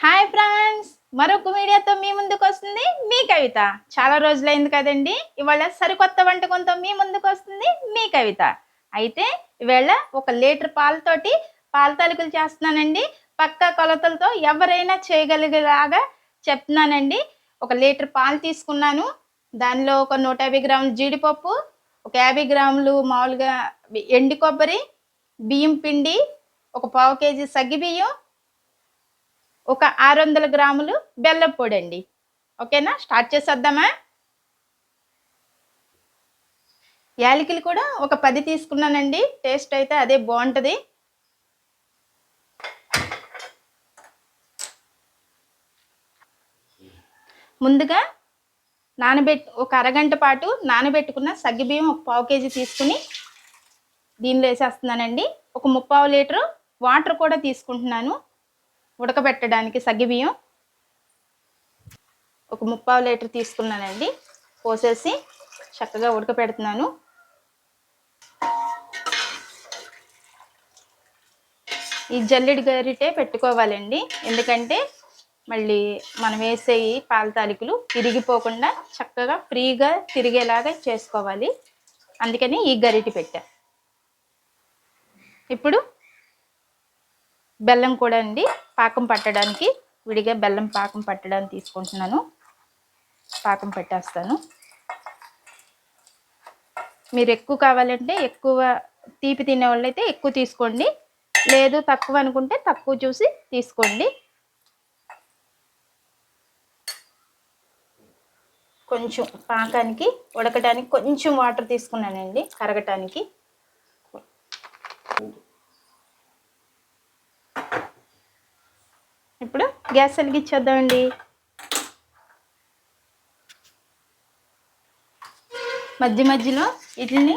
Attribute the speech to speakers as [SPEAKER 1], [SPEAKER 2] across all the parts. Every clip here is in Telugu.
[SPEAKER 1] Hi friends! మరొక వీడియోతో మీ ముందుకు వస్తుంది మీ కవిత. చాలా రోజులైంది కదండి. ఇవాళ సరికొత్త వంటకంతో మీ ముందుకు వస్తుంది మీ కవిత. అయితే ఇవాళ ఒక లీటర్ పాలతోటి పాల తలుకులు చేస్తున్నానండి. పక్క కొలతలతో ఎవరైనా చేయగలిగేలాగా చెప్తున్నానండి. ఒక లీటర్ పాలు తీసుకున్నాను. దానిలో ఒక నూట యాభై గ్రాములు జీడిపప్పు ఒక యాభై గ్రాములు మామూలుగా ఎండి కొబ్బరి బియ్యం పిండి ఒక పావు కేజీ సగ్గిబియ్యం ఒక ఆరు వందల గ్రాములు బెల్లం పొడి అండి ఓకేనా? స్టార్ట్ చేసేద్దామా? యాలకులు కూడా ఒక పది తీసుకున్నానండి. టేస్ట్ అయితే అదే బాగుంటుంది. ముందుగా నానబెట్ ఒక అరగంట పాటు నానబెట్టుకున్న సగ్గిబియ్యం ఒక పావు కేజీ తీసుకుని దీనిలో వేసేస్తున్నానండి. ఒక ముప్పావు లీటరు వాటర్ కూడా తీసుకుంటున్నాను. ఉడకబెట్టడానికి సగ్గిబియ్యం ఒక ముప్పావు లీటర్ తీసుకున్నానండి. పోసేసి చక్కగా ఉడకపెడుతున్నాను ఈ జల్లెడి గరిటే పెట్టుకోవాలండి. ఎందుకంటే మళ్ళీ మనం వేసే ఈ పాల తాలికలు తిరిగిపోకుండా చక్కగా ఫ్రీగా తిరిగేలాగా చేసుకోవాలి. అందుకని ఈ గరిటి పెట్టా. ఇప్పుడు బెల్లం కూడా అండి. పాకం పట్టడానికి విడిగా బెల్లం పాకం పట్టడానికి తీసుకుంటున్నాను. పాకం పెట్టేస్తాను. మీరు ఎక్కువ కావాలంటే ఎక్కువ తీపి తినే వాళ్ళైతే ఎక్కువ తీసుకోండి. లేదు తక్కువ అనుకుంటే తక్కువ చూసి తీసుకోండి. కొంచెం పాకానికి ఉడకడానికి కొంచెం వాటర్ తీసుకున్నానండి. కరగటానికి. ఇప్పుడు గ్యాస్ వెలిగించేద్దామండి. మధ్య మధ్యలో వీటిని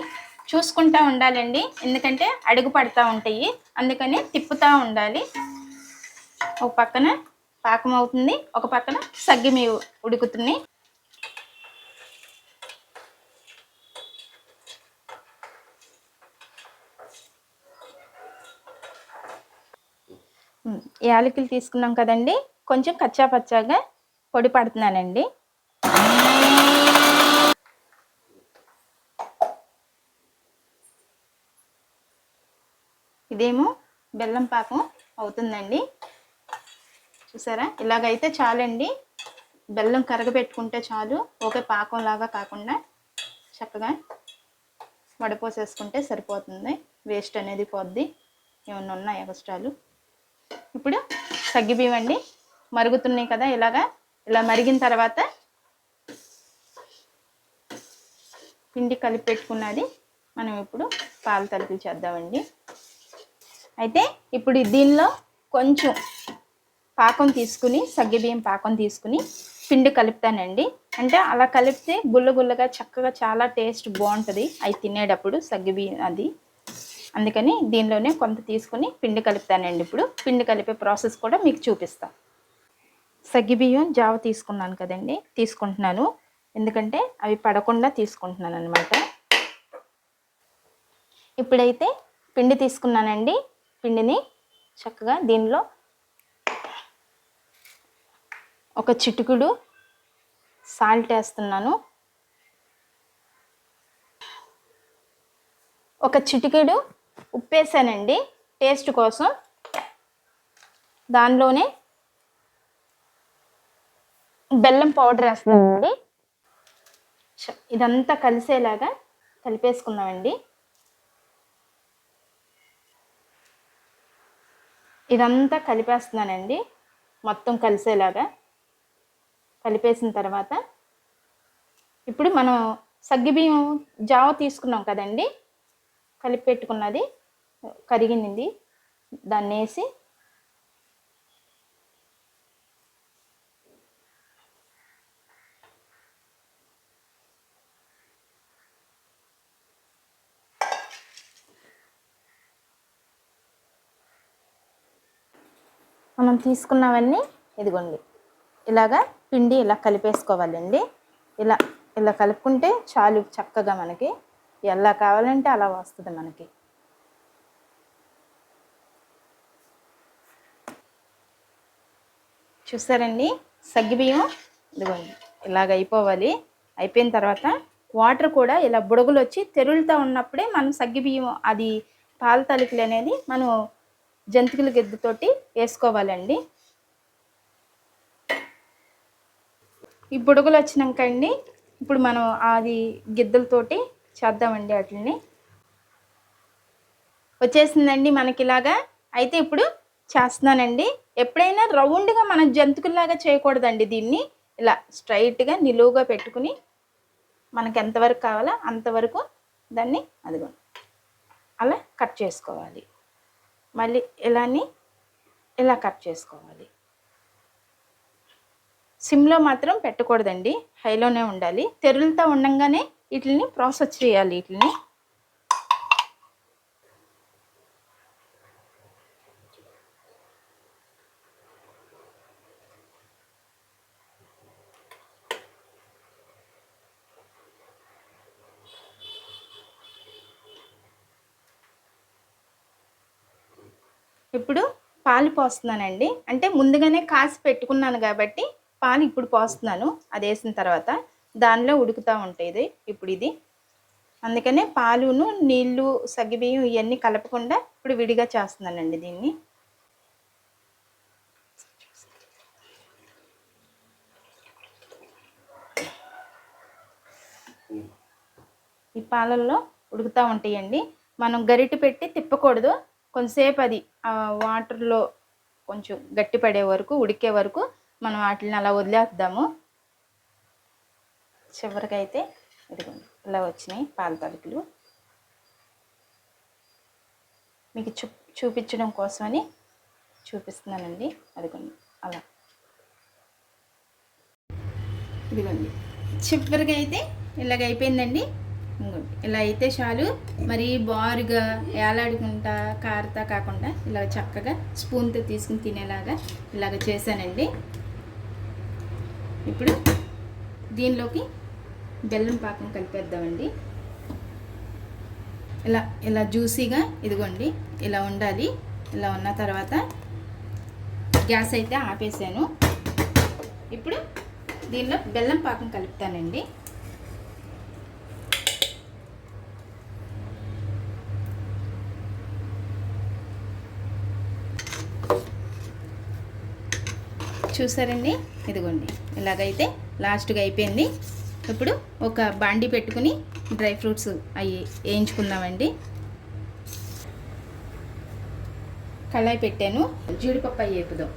[SPEAKER 1] చూసుకుంటా ఉండాలండి. ఎందుకంటే అడుగు పడుతూ ఉంటాయి. అందుకని తిప్పుతూ ఉండాలి. ఒక పక్కన పాకం అవుతుంది. ఒక పక్కన సగ్గిమి ఉడుకుతుంది. యాలకులు తీసుకున్నాం కదండి. కొంచెం కచ్చా పచ్చాగా పొడి పడుతున్నానండి. ఇదేమో బెల్లం పాకం అవుతుందండి. చూసారా? ఇలాగైతే చాలండి. బెల్లం కరగబెట్టుకుంటే చాలు. ఒకే పాకం లాగా కాకుండా చక్కగా వడపోసేసుకుంటే సరిపోతుంది. వేస్ట్ అనేది పోద్ది. ఏమన్నా ఉన్నాయి ఎక్స్ట్రాలు ఇప్పుడు సగ్గిబియ్యం అండి మరుగుతున్నాయి కదా ఇలాగా. ఇలా మరిగిన తర్వాత పిండి కలిపి పెట్టుకున్నది మనం ఇప్పుడు పాలు తలుపులు చేద్దామండి. అయితే ఇప్పుడు దీనిలో కొంచెం పాకం తీసుకుని సగ్గిబియ్యం పాకం తీసుకుని పిండి కలుపుతానండి. అంటే అలా కలిపితే గుల్ల గుల్లగా చక్కగా చాలా టేస్ట్ బాగుంటుంది. అవి తినేటప్పుడు సగ్గిబియ్యం అది. అందుకని దీనిలోనే కొంత తీసుకుని పిండి కలుపుతానండి ఇప్పుడు. పిండి కలిపే ప్రాసెస్ కూడా మీకు చూపిస్తాను సగ్గిబియ్యం జావ తీసుకున్నాను కదండి తీసుకుంటున్నాను. ఎందుకంటే అవి పడకుండా తీసుకుంటున్నాను అనమాట ఇప్పుడైతే పిండి తీసుకున్నానండి. పిండిని చక్కగా దీనిలో ఒక చిటుకుడు సాల్ట్ వేస్తున్నాను. ఒక చిటికెడు ఉప్పు వేసానండి టేస్ట్ కోసం దానిలోనే బెల్లం పౌడర్ వేస్తామండి చ- ఇదంతా కలిసేలాగా కలిపేసుకుందామండి. ఇదంతా కలిపేస్తున్నానండి. మొత్తం కలిసేలాగా కలిపేసిన తర్వాత ఇప్పుడు మనం సగ్గిబియ్యం జావ తీసుకున్నాం కదండి. కలిపి పెట్టుకున్నది కరిగింది. దాన్ని వేసి మనం తీసుకున్నవన్నీ ఇదిగోండి. ఇలాగా పిండి ఇలా కలిపేసుకోవాలండి. ఇలా ఇలా కలుపుకుంటే చాలు చక్కగా మనకి ఎలా కావాలంటే అలా వస్తుంది మనకి. చూసారండి? సగ్గిబియ్యం ఇదిగోండి ఇలాగ అయిపోవాలి. అయిపోయిన తర్వాత వాటర్ కూడా ఇలా బుడగలు వచ్చి తెరులుతూ ఉన్నప్పుడే మనం సగ్గిబియ్యం అది పాల తలుపులు అనేది మనం జంతికల గిద్దతోటి వేసుకోవాలండి. ఈ బుడగలు వచ్చినాక అండి ఇప్పుడు మనం అది గిద్దలతోటి చేద్దామండి వాటిని వచ్చేసిందండి మనకి ఇలాగా అయితే ఇప్పుడు చేస్తున్నానండి. ఎప్పుడైనా రౌండ్గా మనం జంతుకుల్లాగా చేయకూడదండి దీన్ని. ఇలా స్ట్రైట్గా నిలువుగా పెట్టుకుని మనకి ఎంతవరకు కావాలో అంతవరకు దాన్ని అదిగో అలా కట్ చేసుకోవాలి. మళ్ళీ ఇలాని ఇలా కట్ చేసుకోవాలి. సిమ్లో మాత్రం పెట్టకూడదండి. హైలోనే ఉండాలి. తెరులతో ఉండంగానే వీటిని ప్రాసెస్ చేయాలి వీటిని ఇప్పుడు పాలు పోస్తున్నానండి. అంటే ముందుగానే కాసి పెట్టుకున్నాను కాబట్టి పాలు ఇప్పుడు పోస్తున్నాను. అది వేసిన తర్వాత దానిలో ఉడుకుతూ ఉంటుంది ఇప్పుడు ఇది. అందుకనే పాలును నీళ్ళు సగ్గిబియ్యం ఇవన్నీ కలపకుండా ఇప్పుడు విడిగా చేస్తున్నానండి దీన్ని. ఈ పాలల్లో ఉడుకుతూ ఉంటాయండి. మనం గరిటె పెట్టి తిప్పకూడదు. కొంతసేపు అది ఆ వాటర్లో కొంచెం గట్టి పడే వరకు ఉడికే వరకు మనం వాటిని అలా వదిలేద్దాము. చివరికైతే ఇదిగోండి ఇలా వచ్చినాయి పాల తలుపులు. మీకు చూ చూపించడం కోసమని చూపిస్తున్నానండి. అదిగోండి అలా. ఇదిగోండి చివరిగా అయితే ఇలాగ అయిపోయిందండి. ఇంకోండి ఇలా అయితే చాలు. మరి బారుగా ఏలాడుకుంటా కారుతా కాకుండా ఇలా చక్కగా స్పూన్తో తీసుకుని తినేలాగా ఇలాగ చేశానండి. ఇప్పుడు దీనిలోకి బెల్లం పాకం కలిపేద్దామండి. ఇలా ఇలా జ్యూసీగా ఇదిగోండి ఇలా ఉండాలి. ఇలా ఉన్న తర్వాత గ్యాస్ అయితే ఆపేసాను. ఇప్పుడు దీనిలో బెల్లం పాకం కలుపుతానండి. చూసారండి? ఇదిగోండి. ఇలాగైతే లాస్ట్గా అయిపోయింది. ఇప్పుడు ఒక బాండి పెట్టుకుని డ్రై ఫ్రూట్స్ అవి వేయించుకుందామండి. కళాయి పెట్టాను. జీడిపప్పు అవి వేపుదాం.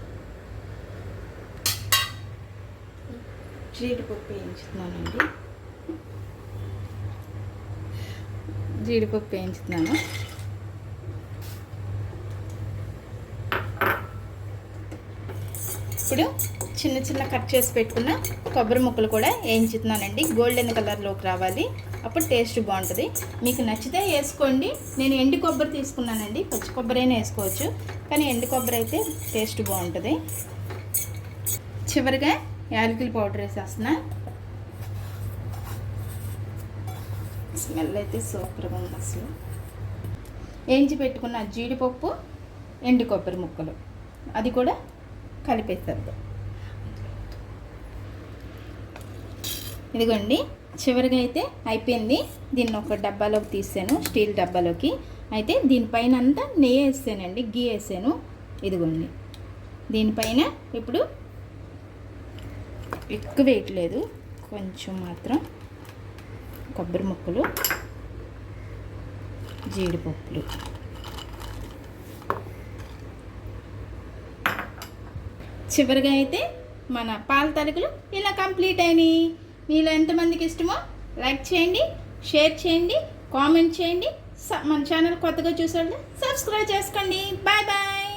[SPEAKER 1] జీడిపప్పు వేయించుతున్నానండి. జీడిపప్పు వేయించుతున్నాను. ఇప్పుడు చిన్న చిన్న కట్ చేసి పెట్టుకున్న కొబ్బరి ముక్కలు కూడా వేయించుతున్నానండి. గోల్డెన్ కలర్లోకి రావాలి. అప్పుడు టేస్ట్ బాగుంటుంది. మీకు నచ్చితే వేసుకోండి. నేను ఎండు కొబ్బరి తీసుకున్నానండి. పచ్చి కొబ్బరి అయినా వేసుకోవచ్చు. కానీ ఎండు కొబ్బరి అయితే టేస్ట్ బాగుంటుంది. చివరిగా యాలకుల పౌడర్ వేసేస్తున్నా. స్మెల్ అయితే సూపర్గా ఉంది అసలు. వేయించి పెట్టుకున్న జీడిపప్పు ఎండు కొబ్బరి ముక్కలు. అది కూడా కలిపేస్తారు ఇదిగోండి చివరిగా అయితే అయిపోయింది. దీన్ని ఒక డబ్బాలోకి తీసాను స్టీల్ డబ్బాలోకి. అయితే దీనిపైన అంతా నెయ్యి వేసానండి గీ వేసాను ఇదిగోండి దీనిపైన ఇప్పుడు ఎక్కువ వేయట్లేదు కొంచెం మాత్రం కొబ్బరి ముక్కలు జీడిపప్పులు. చివరిగా అయితే మన పాల తలుకులు ఇలా కంప్లీట్ అయినాయి. మీలో ఎంతమందికి ఇష్టమో లైక్ చేయండి షేర్ చేయండి కామెంట్ చేయండి. స- మన ఛానల్ కొత్తగా చూసేవాళ్ళు సబ్స్క్రైబ్ చేసుకోండి. Bye bye.